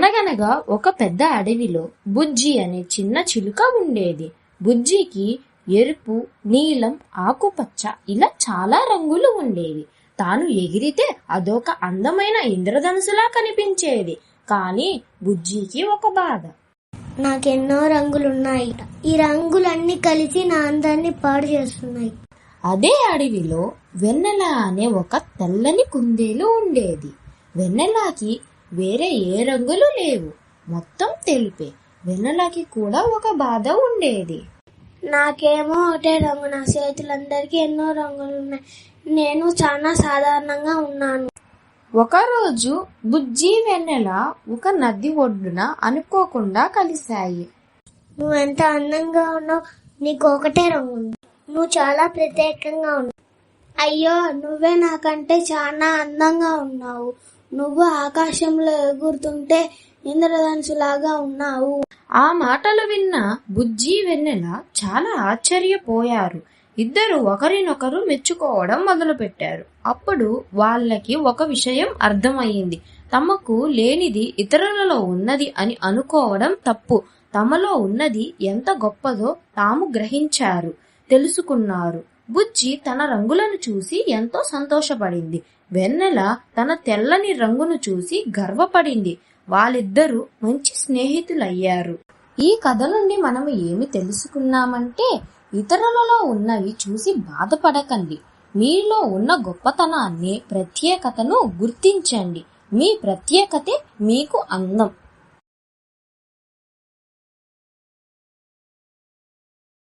అనగనగా ఒక పెద్ద అడవిలో బుజ్జి అనే చిన్న చిలుక ఉండేది. బుజ్జికి ఎరుపు నీలం ఆకుపచ్చ ఇలా చాలా రంగులు ఉండేవి. తాను ఎగిరితే అదొక అందమైన ఇంద్రధనుసులా కనిపించేది. కానీ బుజ్జికి ఒక బాధ. నాకెన్నో రంగులున్నాయి ఈ రంగులన్నీ కలిసి నా అందాన్ని పాడు చేస్తున్నాయి. అదే అడవిలో వెన్నెల అనే ఒక తెల్లని కుందేలు ఉండేది. వెన్నెలకి వేరే ఏ రంగులు లేవు. మొత్తం తెలిపే. వెన్నెలకి కూడా ఒక బాధ ఉండేది. నాకేమో ఒకటే రంగు. నా చేతులందరికీ ఎన్నో రంగులు ఉన్నాయి. నేను చాలా సాధారణంగా ఉన్నాను. ఒకరోజు బుజ్జి వెన్నెల ఒక నది ఒడ్డున అనుకోకుండా కలిశాయి. నువ్వెంత అందంగా ఉన్నావు. నీకు ఒకటే రంగు ఉంది. నువ్వు చాలా ప్రత్యేకంగా ఉన్నావు. అయ్యో నువ్వే నాకంటే చాలా అందంగా ఉన్నావు. నువ్వు ఆకాశంలో ఎగురుతుంటే ఇంద్రధనుసులాగా ఉన్నావు. ఆ మాటలు విన్న బుజ్జి వెన్నెల చాలా ఆశ్చర్యపోయారు. ఇద్దరు ఒకరినొకరు మెచ్చుకోవడం మొదలుపెట్టారు. అప్పుడు వాళ్ళకి ఒక విషయం అర్థమయ్యింది. తమకు లేనిది ఇతరులలో ఉన్నది అని అనుకోవడం తప్పు. తమలో ఉన్నది ఎంత గొప్పదో తాము గ్రహించారు తెలుసుకున్నారు. బుజ్జి తన రంగులను చూసి ఎంతో సంతోషపడింది. వెన్నెల తన తెల్లని రంగును చూసి గర్వపడింది. వాళ్ళిద్దరూ మంచి స్నేహితులయ్యారు. ఈ కథ నుండి మనం ఏమి తెలుసుకున్నామంటే ఇతరులలో ఉన్నవి చూసి బాధపడకండి. మీలో ఉన్న గొప్పతనాన్ని ప్రత్యేకతను గుర్తించండి. మీ ప్రత్యేకతే మీకు అందం.